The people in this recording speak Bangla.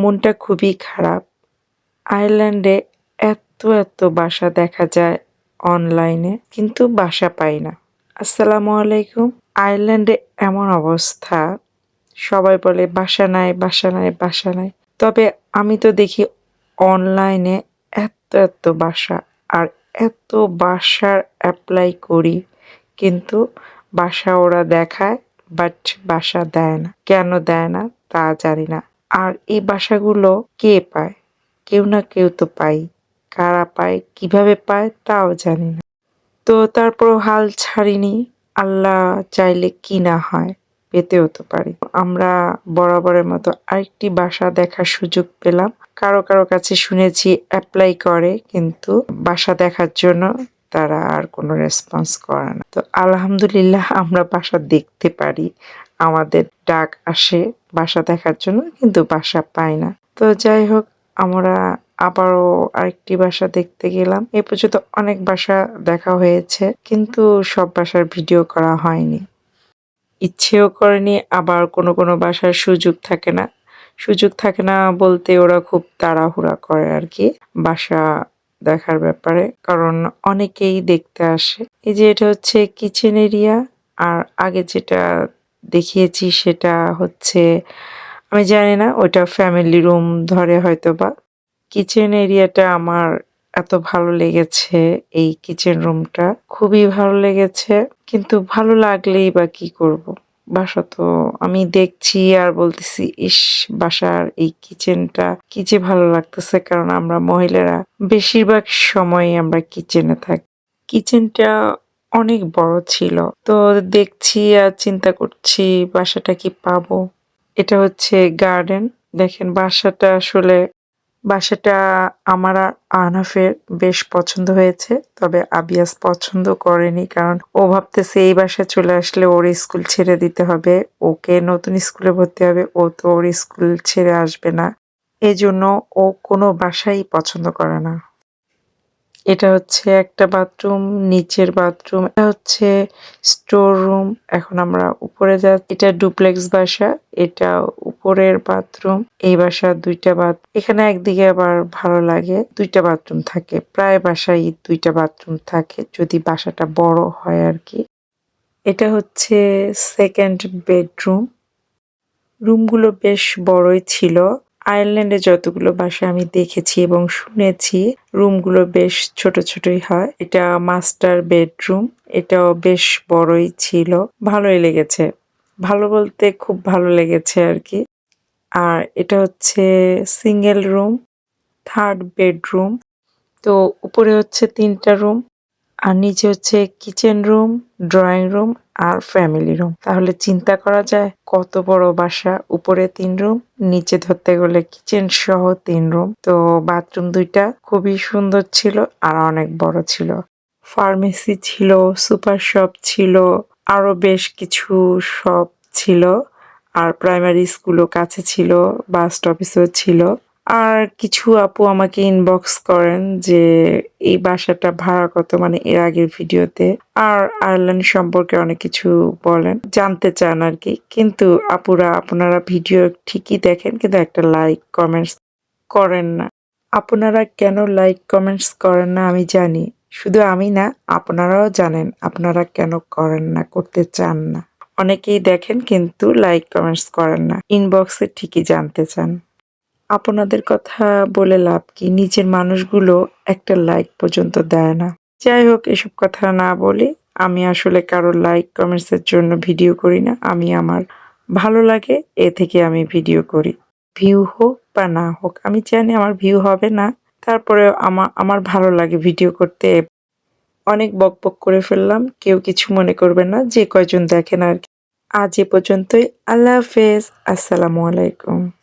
মনটা খুবই খারাপ। আয়ারল্যান্ডে এত এত বাসা দেখা যায় অনলাইনে, কিন্তু বাসা পাই না। আসসালামু আলাইকুম। আয়ারল্যান্ডে এমন অবস্থা। সবাই বলে, বাসা নাই বাসা নাই বাসা নাই। তবে আমি তো দেখি অনলাইনে এত এত বাসা, আর এত বাসার অ্যাপ্লাই করি, কিন্তু বাসা ওরা দেখায়, বাট বাসা দেয় না। কেন দেয় না, তা জানি না। আর এই বাসাগুলো কে পায়? কেউ না কেউ তো পাই। কারা পায়, কীভাবে পায়, তাও জানি না। তো তারপর হাল ছাড়িনি। আল্লাহ চাইলে কি না হয়, পেতেও তো পারি। আমরা বরাবরের মতো আরেকটি বাসা দেখার সুযোগ পেলাম। কারও কারও কাছে শুনেছি অ্যাপ্লাই করে, কিন্তু বাসা দেখার জন্য তারা আর কোনো রেসপন্স করে না। তো আলহামদুলিল্লাহ আমরা বাসা দেখতে পারি। আমাদের ডাক আসে। বাসা দেখার জন্য, কিন্তু বাসা পাই না। তো যাই হোক, আমরা আবারও আরেকটি বাসা দেখতে গেলাম। এ পর্যন্ত অনেক বাসা দেখা হয়েছে, কিন্তু সব বাসার ভিডিও করা হয়নি। ইচ্ছেও করেনি, আবার কোনো কোনো বাসার সুযোগ থাকে না। সুযোগ থাকে না বলতে ওরা খুব তাড়াহুড়া করে আর কি বাসা দেখার ব্যাপারে, কারণ অনেকেই দেখতে আসে। এই যে এটা হচ্ছে কিচেন এরিয়া আর আগে যেটা দেখিয়েছি সেটা হচ্ছে, আমি জানি না ওইটা ফ্যামিলি রুম ধরে হয়তো বা কিচেন এরিয়াটা আমার এত ভালো লেগেছে, এই কিচেন রুমটা খুবই ভালো লেগেছে, কিন্তু ভালো লাগলেই বা কি করব। বাসা তো আমি দেখছি আর বলতেছি, ইস, বাসার এই কিচেনটা কি যে ভালো লাগতেছে। কারণ আমরা মহিলারা বেশিরভাগ সময় আমরা কিচেনে থাকি। কিচেনটা অনেক বড় ছিল। তো দেখছি আর চিন্তা করছি বাসাটা কি পাবো। এটা হচ্ছে গার্ডেন। দেখেন বাসাটা আসলে, বাসাটা আমার আর আহনাফের বেশ পছন্দ হয়েছে, তবে আবিয়াস পছন্দ করেনি, কারণ ও ভাবতেছে এই বাসায় চলে আসলে ওর স্কুল ছেড়ে দিতে হবে, ওকে নতুন স্কুলে ভর্তি হবে, ও তো ওর স্কুল ছেড়ে আসবে না। এজন্য ও কোনো বাসাই পছন্দ করে না। এটা হচ্ছে একটা বাথরুম, নিচের বাথরুম, এটা হচ্ছে স্টোর রুম। এখন আমরা উপরে যা এটা ডুপ্লেক্স বাসা, এটা উপরের বাথরুম, এই বাসা দুইটা বাথ এখানে একদিকে আবার ভালো লাগে, দুইটা বাথরুম থাকে। প্রায় বাসায় দুইটা বাথরুম থাকে, যদি বাসাটা বড় হয় আর কি এটা হচ্ছে সেকেন্ড বেডরুম। রুমগুলো বেশ বড়ই ছিল। আয়ারল্যান্ডে যতগুলো বাসা আমি দেখেছি এবং শুনেছি রুমগুলো বেশ ছোট ছোটই হয়। এটা মাস্টার বেডরুম এটাও বেশ বড়ই ছিল। ভালোই লেগেছে। ভালো বলতে খুব ভালো লেগেছে আর কি। আর এটা হচ্ছে সিঙ্গেল রুম থার্ড বেডরুম তো উপরে হচ্ছে তিনটা রুম আর নিচে হচ্ছে কিচেন রুম ড্রয়িং রুম আর ফ্যামিলি রুম তাহলে চিন্তা করা যায়, কত বড় বাসা, উপরে তিন রুম নিচে ধরতে গেলে কিচেন সহ তিন রুম তো বাথরুম দুইটা খুবই সুন্দর ছিল আর অনেক বড় ছিল। ফার্মেসি ছিল সুপার শপ ছিল, আরও বেশ কিছু শপ ছিল। আর প্রাইমারি স্কুলও কাছে ছিল বাস স্টপিসও ছিল। আর কিছু আপু আমাকে ইনবক্স করেন যে, এই বাসাটা ভাড়া কত? মানে এর আগের ভিডিওতে। আর আয়ারল্যান্ড সম্পর্কে অনেক কিছু বলেন। জানতে চান আর কি। কিন্তু আপুরা, আপনারা ভিডিও ঠিকই দেখেন, কিন্তু একটা লাইক কমেন্টস করেন না। আপনারা কেন লাইক কমেন্টস করেন না আমি জানি। শুধু আমি না, আপনারাও জানেন আপনারা কেন করেন না, করতে চান না। অনেকেই দেখেন কিন্তু লাইক কমেন্টস করেন না। ইনবক্সে ঠিকই জানতে চান। আপনাদের কথা বলে লাভ কি? নিচের মানুষগুলো একটা লাইক পর্যন্ত দেয় না। যাই হোক, এসব কথা না বলে আমি আসলে কারও লাইক কমেন্টসের জন্য ভিডিও করি না। আমি আমার ভালো লাগে, এ থেকে আমি ভিডিও করি। ভিউ হোক বা না হোক, আমি জানি আমার ভিউ হবে না। তারপরে আমার আমার ভালো লাগে ভিডিও করতে। অনেক বক বক করে ফেললাম, কেউ কিছু মনে করবে না, যে কয়জন দেখেন আর কি। আজ এ পর্যন্তই, আল্লাহ হাফেজ, আসসালামু আলাইকুম।